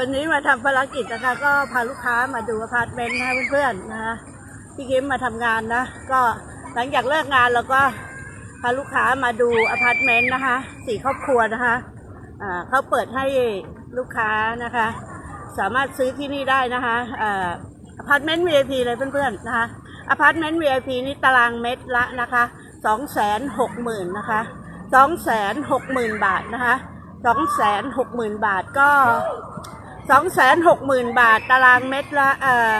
วันนี้มาทำภารกิจนะคะ ก็พาลูกค้ามาดูอพาร์ตเมนต์นะคะเพื่อนๆนะคะพี่กิมมาทำงานนะ ก็หลังจากเลิกงานเราก็พาลูกค้ามาดูอพาร์ตเมนต์นะคะสี่ครอบครัวนะคะอ่าเขาเปิดให้ลูกค้านะคะ สามารถซื้อที่นี่ได้นะคะอ่าอพาร์ตเมนต์ VIP เลยเพื่อนๆนะคะอพาร์ตเมนต์ VIP นี่ตารางเมตรละนะคะสองแสนหกหมื่นนะคะสองแสนหกหมื่นบาทนะคะสองแสนหกหมื่นบาทก็ สองแสนหกหมื่นบาท ตารางเมตรละเอ่อ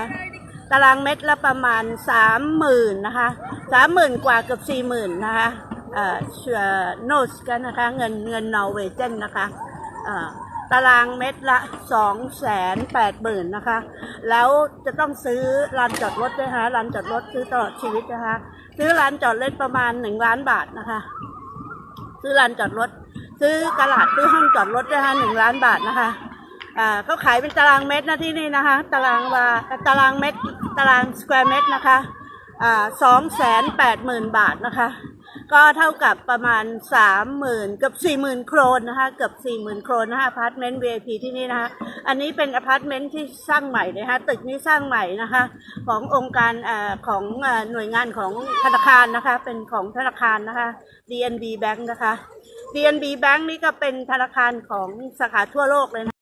ตารางเมตรละประมาณสามหมื่นนะคะสามหมื่นกว่าเกับสี่หมื่นนะคะเอ่อเชื่อโนสกันนะคะเงินเงินนอร์เวย์เจนนะคะเอ่อตารางเมตรละสองแสนแปดหมื่นนะคะ แล้วจะต้องซื้อลานจอดรถด้วยนะคะลานจอดรถซื้อตลอดชีวิตนะคะ ซื้อลานจอดรถประมาณหนึ่งล้านบาทนะคะ ซื้อลานจอดรถ ซื้อกระดาษซื้อห้องจอดรถด้วยนะคะหนึ่งล้านบาทนะคะ อ่าเขาขายเป็นตารางเมตรนะที่นี่นะคะ ตารางวาตารางเมตรตารางสแควร์เมตรนะคะอ่าสองแสนแปดหมื่นบาทนะคะ ก็เท่ากับประมาณสามหมื่นเกือบสี่หมื่นโครนนะคะเกือบสี่หมื่นโครนนะคะอพาร์ตเมนต์ VIP ที่นี่นะคะ อันนี้เป็นอพาร์ตเมนต์ที่สร้างใหม่เลยนะคะตึกนี้สร้างใหม่นะคะ ขององค์การอาของอ่าหน่วยงานของธนาคารนะคะ เป็นของธนาคารนะคะ DNB Bank นะคะ DNB Bank นี่ก็เป็นธนาคารของสาขาทั่วโลกเลยนะ